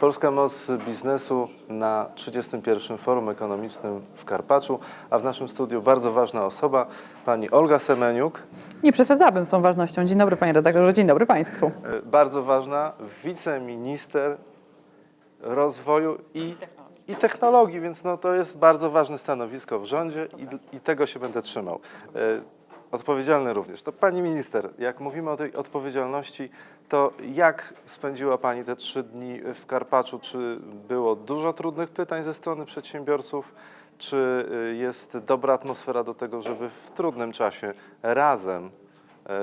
Polska Moc Biznesu na 31. Forum Ekonomicznym w Karpaczu, a w naszym studiu bardzo ważna osoba, pani Olga Semeniuk, Nie przesadzałabym z tą ważnością. Dzień dobry panie redaktorze, dzień dobry państwu. e, bardzo ważna wiceminister rozwoju i, i technologii, więc no, to jest bardzo ważne stanowisko w rządzie i, i tego się będę trzymał. Odpowiedzialny również. To pani minister, jak mówimy o tej odpowiedzialności, to jak spędziła pani te trzy dni w Karpaczu? Czy było dużo trudnych pytań ze strony przedsiębiorców? Czy y, jest dobra atmosfera do tego, żeby w trudnym czasie razem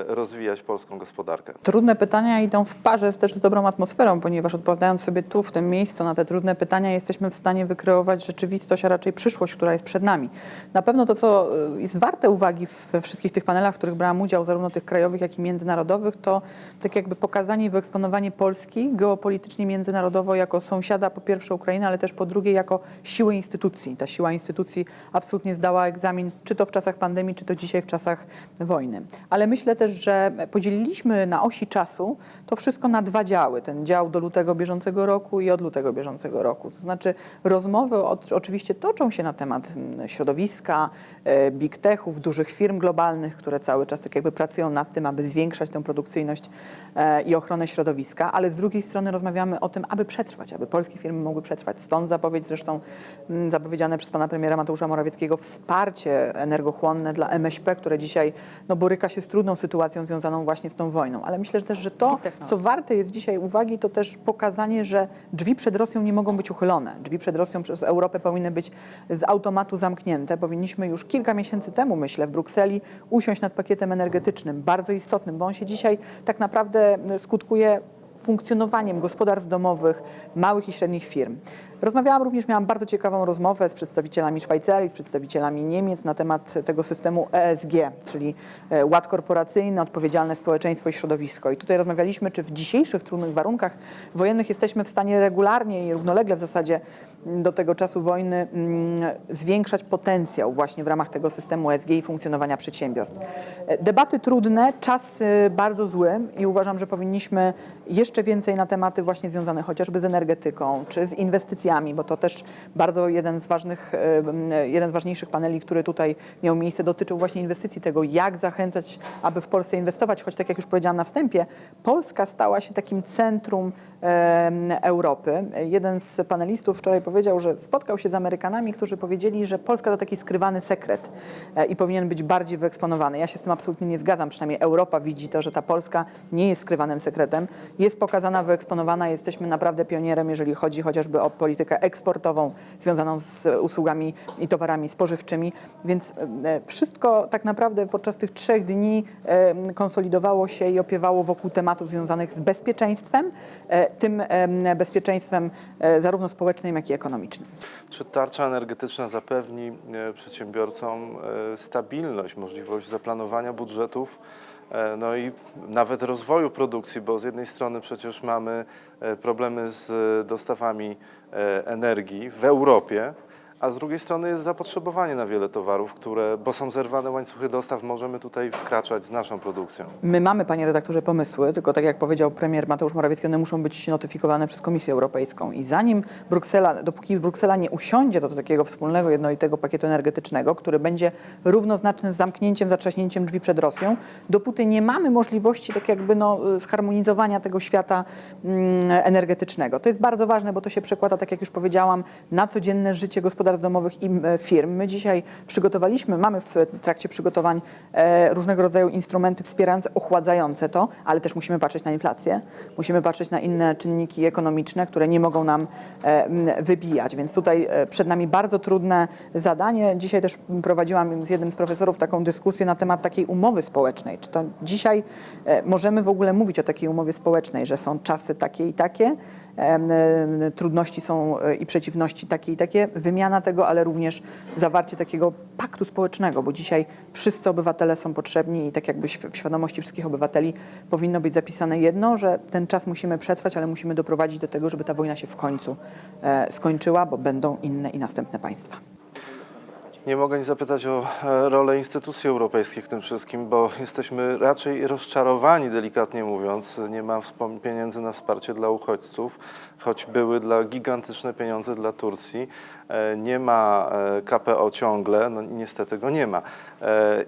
rozwijać polską gospodarkę? Trudne pytania idą w parze z też z dobrą atmosferą, ponieważ odpowiadając sobie tu, w tym miejscu na te trudne pytania, jesteśmy w stanie wykreować rzeczywistość, a raczej przyszłość, która jest przed nami. Na pewno to, co y, jest warte uwagi we wszystkich tych panelach, w których brałam udział, zarówno tych krajowych, jak i międzynarodowych, to tak jakby pokazanie i wyeksponowanie Polski geopolitycznie, międzynarodowo jako sąsiada po pierwsze Ukrainy, ale też po drugie jako siły instytucji. Ta siła instytucji absolutnie zdała egzamin, czy to w czasach pandemii, czy to dzisiaj w czasach wojny. Ale myślę też, że podzieliliśmy na osi czasu to wszystko na dwa działy. Ten dział do lutego bieżącego roku i od lutego bieżącego roku. To znaczy rozmowy oczywiście toczą się na temat mm, środowiska, e, big techów, dużych firm globalnych, które cały czas tak jakby pracują nad tym, aby zwiększać tę produkcyjność e, i ochronę środowiska, ale z drugiej strony rozmawiamy o tym, aby przetrwać, aby polskie firmy mogły przetrwać. Stąd zapowiedź zresztą mm, zapowiedziane przez pana premiera Mateusza Morawieckiego wsparcie energochłonne dla MŚP, które dzisiaj no, boryka się z trudną sytuacją związaną właśnie z tą wojną. Ale myślę że też, że to, co warte jest dzisiaj uwagi, to też pokazanie, że drzwi przed Rosją nie mogą być uchylone. Drzwi przed Rosją przez Europę powinny być z automatu zamknięte. Powinniśmy już kilka miesięcy temu, myślę, w Brukseli usiąść nad pakietem energetycznym, bardzo istotnym, bo on się dzisiaj tak naprawdę skutkuje funkcjonowaniem gospodarstw domowych, małych i średnich firm. Rozmawiałam również, miałam bardzo ciekawą rozmowę z przedstawicielami Szwajcarii, z przedstawicielami Niemiec na temat tego systemu ESG, czyli e, ład korporacyjny, odpowiedzialne społeczeństwo i środowisko. I tutaj rozmawialiśmy, czy w dzisiejszych trudnych warunkach wojennych jesteśmy w stanie regularnie i równolegle w zasadzie m, do tego czasu wojny mm, zwiększać potencjał właśnie w ramach tego systemu ESG i funkcjonowania przedsiębiorstw. E, Debaty trudne, czas bardzo zły i uważam, że powinniśmy jeszcze więcej na tematy właśnie związane chociażby z energetyką czy z inwestycjami, bo to też bardzo jeden z ważnych, e, jeden z ważniejszych paneli, który tutaj miał miejsce, dotyczył właśnie inwestycji, tego jak zachęcać, aby w Polsce inwestować, choć tak jak już powiedziałam na wstępie, Polska stała się takim centrum Europy. Jeden z panelistów wczoraj powiedział, że spotkał się z Amerykanami, którzy powiedzieli, że Polska to taki skrywany sekret e, i powinien być bardziej wyeksponowany. Ja się z tym absolutnie nie zgadzam, przynajmniej Europa widzi to, że ta Polska nie jest skrywanym sekretem, jest pokazana, wyeksponowana, jesteśmy naprawdę pionierem, jeżeli chodzi chociażby o politykę eksportową związaną z usługami i towarami spożywczymi, więc e, wszystko tak naprawdę podczas tych trzech dni e, konsolidowało się i opiewało wokół tematów związanych z bezpieczeństwem, e, tym em, bezpieczeństwem zarówno społecznym, jak i ekonomicznym. Czy tarcza energetyczna zapewni przedsiębiorcom stabilność, możliwość zaplanowania budżetów, no i nawet rozwoju produkcji, bo z jednej strony przecież mamy e, problemy z e, dostawami e, energii w Europie, a z drugiej strony jest zapotrzebowanie na wiele towarów, które, bo są zerwane łańcuchy dostaw, możemy tutaj wkraczać z naszą produkcją. My mamy, panie redaktorze, pomysły, tylko tak jak powiedział premier Mateusz Morawiecki, one muszą być notyfikowane przez Komisję Europejską. I zanim Bruksela, dopóki Bruksela nie usiądzie do takiego wspólnego, jednolitego pakietu energetycznego, który będzie równoznaczny z zamknięciem, zatrzaśnięciem drzwi przed Rosją, dopóty nie mamy możliwości tak jakby no, zharmonizowania tego świata mm, energetycznego. To jest bardzo ważne, bo to się przekłada, tak jak już powiedziałam, na codzienne życie gospodarstw domowych i e, firm. My dzisiaj przygotowaliśmy, mamy w trakcie przygotowań e, różnego rodzaju instrumenty wspierające, ochładzające to, ale też musimy patrzeć na inflację, musimy patrzeć na inne czynniki ekonomiczne, które nie mogą nam e, wybijać. Więc tutaj przed nami bardzo trudne zadanie. Dzisiaj też prowadziłam z jednym z profesorów taką dyskusję na temat takiej umowy społecznej. Czy to dzisiaj możemy w ogóle mówić o takiej umowie społecznej, że są czasy takie i takie, trudności są i przeciwności takie i takie, wymiana tego, ale również zawarcie takiego paktu społecznego, bo dzisiaj wszyscy obywatele są potrzebni i tak jakby w świadomości wszystkich obywateli powinno być zapisane jedno, że ten czas musimy przetrwać, ale musimy doprowadzić do tego, żeby ta wojna się w końcu e, skończyła, bo będą inne i następne państwa. Nie mogę nie zapytać o e, rolę instytucji europejskich w tym wszystkim, bo jesteśmy raczej rozczarowani, delikatnie mówiąc. Nie ma pieniędzy na wsparcie dla uchodźców, choć były dla gigantyczne pieniądze dla Turcji. E, Nie ma e, KPO ciągle, no niestety go nie ma.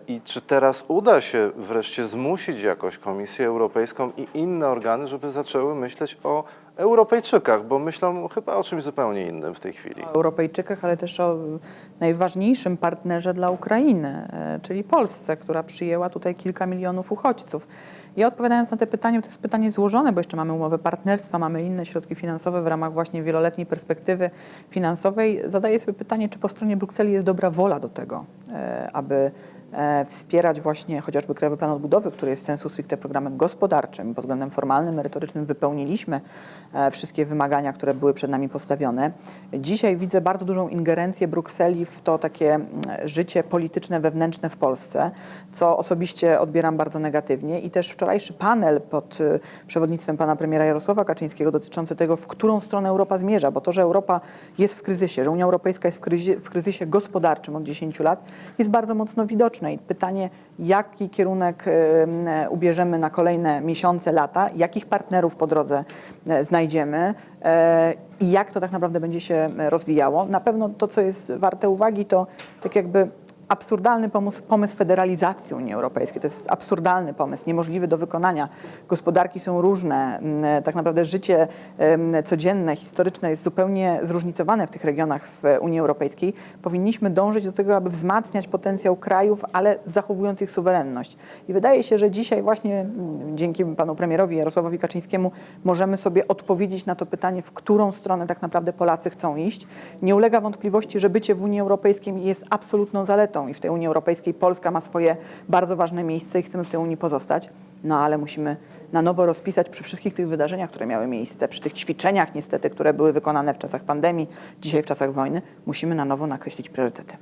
I czy teraz uda się wreszcie zmusić jakoś Komisję Europejską i inne organy, żeby zaczęły myśleć o Europejczykach, bo myślą chyba o czymś zupełnie innym w tej chwili. o Europejczykach, ale też o najważniejszym partnerze dla Ukrainy, e, czyli Polsce, która przyjęła tutaj kilka milionów uchodźców. Ja odpowiadając na te pytanie, to jest pytanie złożone, bo jeszcze mamy umowę partnerstwa, mamy inne środki finansowe w ramach właśnie wieloletniej perspektywy finansowej. Zadaję sobie pytanie, czy po stronie Brukseli jest dobra wola do tego, e, aby wspierać właśnie chociażby Krajowy Plan Odbudowy, który jest sensu stricte programem gospodarczym. Pod względem formalnym, merytorycznym wypełniliśmy e, wszystkie wymagania, które były przed nami postawione. Dzisiaj widzę bardzo dużą ingerencję Brukseli w to takie życie polityczne, wewnętrzne w Polsce, co osobiście odbieram bardzo negatywnie i też wczorajszy panel pod y, przewodnictwem pana premiera Jarosława Kaczyńskiego dotyczący tego, w którą stronę Europa zmierza, bo to, że Europa jest w kryzysie, że Unia Europejska jest w kryzysie gospodarczym od 10 lat, jest bardzo mocno widoczne pytanie, jaki kierunek y, ubierzemy na kolejne miesiące, lata, jakich partnerów po drodze y, znajdziemy? Y, i jak to tak naprawdę będzie się rozwijało. Na pewno to, co jest warte uwagi, to tak jakby absurdalny pomysł, pomysł federalizacji Unii Europejskiej. To jest absurdalny pomysł, niemożliwy do wykonania. Gospodarki są różne, mm, tak naprawdę życie codzienne, historyczne jest zupełnie zróżnicowane w tych regionach w Unii Europejskiej. Powinniśmy dążyć do tego, aby wzmacniać potencjał krajów, ale zachowując ich suwerenność. I wydaje się, że dzisiaj właśnie mm, dzięki panu premierowi Jarosławowi Kaczyńskiemu możemy sobie odpowiedzieć na to pytanie, w którą stronę tak naprawdę Polacy chcą iść. Nie ulega wątpliwości, że bycie w Unii Europejskiej jest absolutną zaletą i w tej Unii Europejskiej Polska ma swoje bardzo ważne miejsce i chcemy w tej Unii pozostać. No ale musimy na nowo rozpisać przy wszystkich tych wydarzeniach, które miały miejsce, przy tych ćwiczeniach niestety, które były wykonane w czasach pandemii, dzisiaj w czasach wojny, musimy na nowo nakreślić priorytety.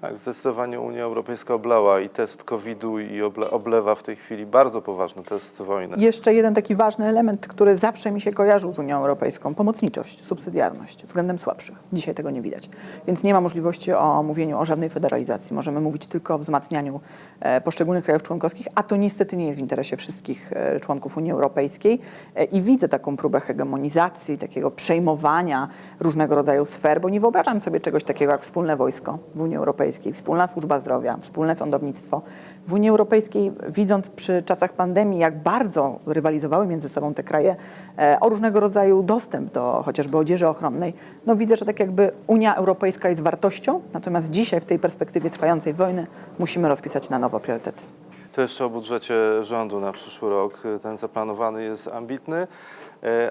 Tak, zdecydowanie Unia Europejska oblała i test COVID-u i oble, oblewa w tej chwili bardzo poważny test wojny. Jeszcze jeden taki ważny element, który zawsze mi się kojarzył z Unią Europejską, pomocniczość, subsydiarność względem słabszych. Dzisiaj tego nie widać. Więc nie ma możliwości o mówieniu o żadnej federalizacji. Możemy mówić tylko o wzmacnianiu e, poszczególnych krajów członkowskich, a to niestety nie jest w interesie wszystkich e, członków Unii Europejskiej. E, I widzę taką próbę hegemonizacji, takiego przejmowania różnego rodzaju sfer, bo nie wyobrażam sobie czegoś takiego jak wspólne wojsko w Unii Europejskiej, wspólna służba zdrowia, wspólne sądownictwo. W Unii Europejskiej, widząc przy czasach pandemii, jak bardzo rywalizowały między sobą te kraje e, o różnego rodzaju dostęp do chociażby odzieży ochronnej, no widzę, że tak jakby Unia Europejska jest wartością, natomiast dzisiaj w tej perspektywie trwającej wojny musimy rozpisać na nowo priorytety. To jeszcze o budżecie rządu na przyszły rok. Ten zaplanowany jest ambitny,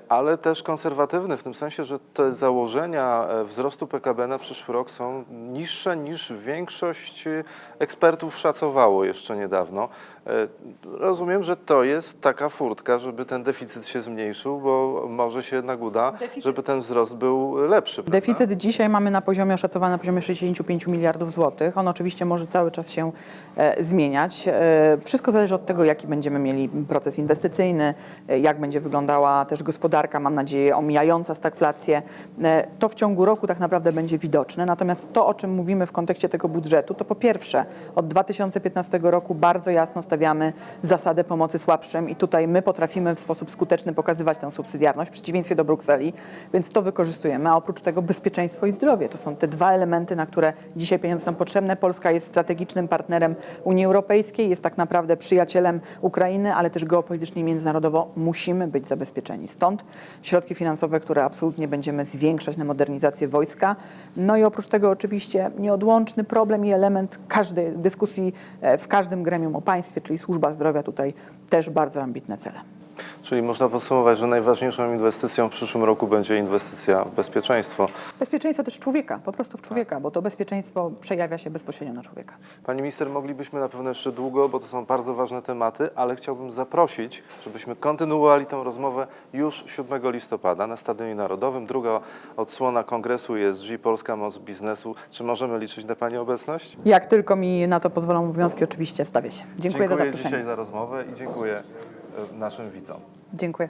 ale też konserwatywny, w tym sensie, że te założenia e, wzrostu PKB na przyszły rok są niższe niż większość e, ekspertów szacowało jeszcze niedawno. E, Rozumiem, że to jest taka furtka, żeby ten deficyt się zmniejszył, bo może się jednak uda, żeby ten wzrost był lepszy. prawda? Deficyt dzisiaj mamy na poziomie oszacowany na poziomie 65 miliardów złotych. On oczywiście może cały czas się e, zmieniać. E, wszystko zależy od tego, jaki będziemy mieli proces inwestycyjny, e, jak będzie wyglądała też gospodarka, mam nadzieję, omijająca stagflację. E, to w ciągu roku tak naprawdę będzie widoczne. Natomiast to, o czym mówimy w kontekście tego budżetu, to po pierwsze od 2015 roku bardzo jasno stawiamy zasadę pomocy słabszym i tutaj my potrafimy w sposób skuteczny pokazywać tę subsydiarność w przeciwieństwie do Brukseli, więc to wykorzystujemy. A oprócz tego bezpieczeństwo i zdrowie. To są te dwa elementy, na które dzisiaj pieniądze są potrzebne. Polska jest strategicznym partnerem Unii Europejskiej, jest tak naprawdę przyjacielem Ukrainy, ale też geopolitycznie i międzynarodowo musimy być zabezpieczeni. Stąd środki finansowe, które absolutnie będziemy zwiększać na modernizację wojska. No i oprócz tego oczywiście nieodłączny problem i element każdej dyskusji e, w każdym gremium o państwie, czyli służba zdrowia tutaj też bardzo ambitne cele. Czyli można podsumować, że najważniejszą inwestycją w przyszłym roku będzie inwestycja w bezpieczeństwo. Bezpieczeństwo też człowieka, po prostu w człowieka, bo to bezpieczeństwo przejawia się bezpośrednio na człowieka. Pani minister, moglibyśmy na pewno jeszcze długo, bo to są bardzo ważne tematy, ale chciałbym zaprosić, żebyśmy kontynuowali tę rozmowę już 7 listopada na Stadionie Narodowym. Druga odsłona kongresu ESG Polska Moc Biznesu. Czy możemy liczyć na Pani obecność? Jak tylko mi na to pozwolą obowiązki, oczywiście stawię się. Dziękuję, za zaproszenie. dzisiaj za rozmowę i dziękuję naszym widzom. Dziękuję.